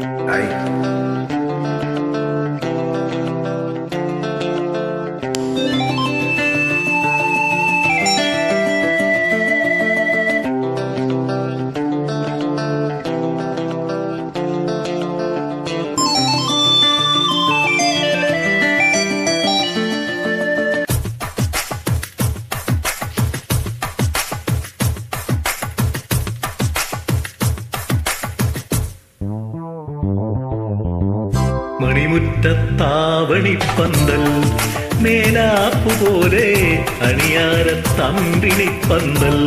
来 മണിമുറ്റത്താവണിപ്പന്തൽ മേലാപ്പു പോലെ അണിയാര തമ്പിണിപ്പന്തൽ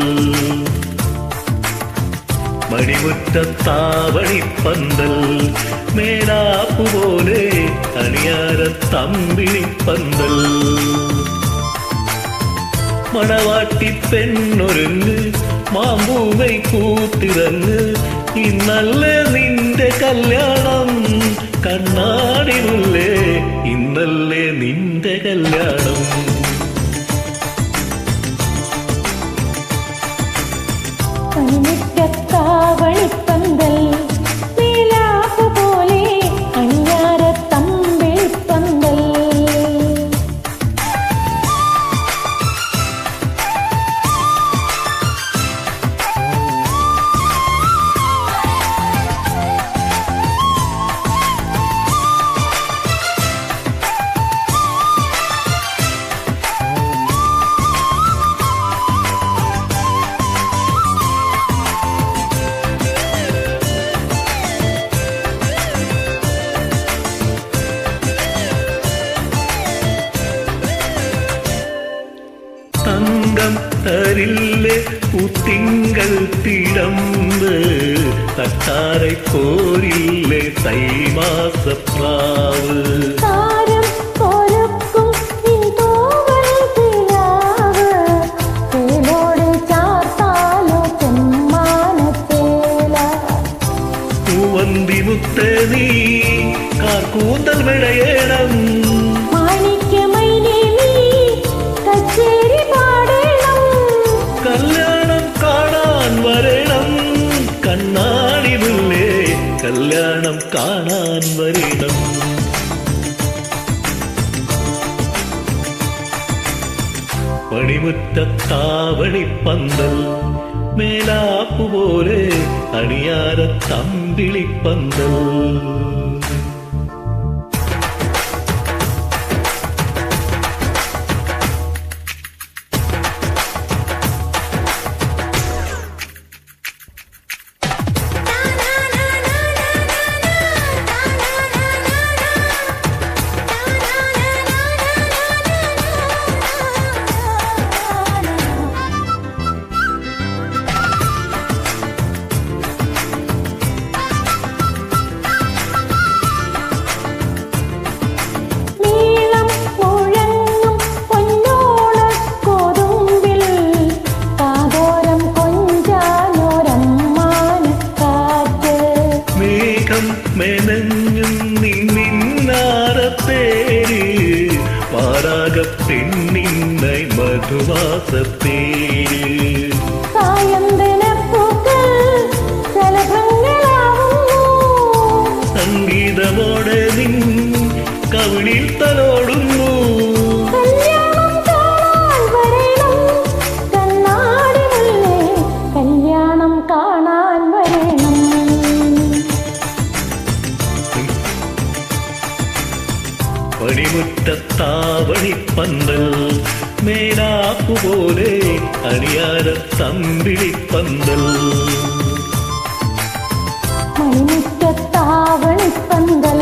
മണിമുറ്റത്താവണിപ്പന്തൽ മേലാപ്പു പോലെ അണിയാര തമ്പിണിപ്പന്തൽ മണവാട്ടി പെണ്ണൊരുങ്ങ് മാമ്പൂമൈ കൂത്തിറങ്ങ് ഇന്നല്ല നിന്റെ കല്യാണം? കണ്ണാടിനുള്ളേ ഇന്നല്ലേ നിന്റെ കല്യാണം? புத்தரில்லே புத்திங்கள் திடந்து தட்டாரை போரில்லே தை மாசப்பாவு வந்தி முத்த நீ கார் கூந்தல் விடையேடம் கல்யாணம் காணான் வரிடம். பணிமுற்றாவணி பந்தல் மேலாப்பு போலே அணியார தம்பிழி பந்தல். മറഞ്ഞും നീ നിന്നാരത്തേര് മുറ്റത്താവണി പന്തൽ മേലാപ്പുപോലെ അണിയാര തമ്പിളി പന്തൽ മണിമുറ്റത്താവണി പന്തൽ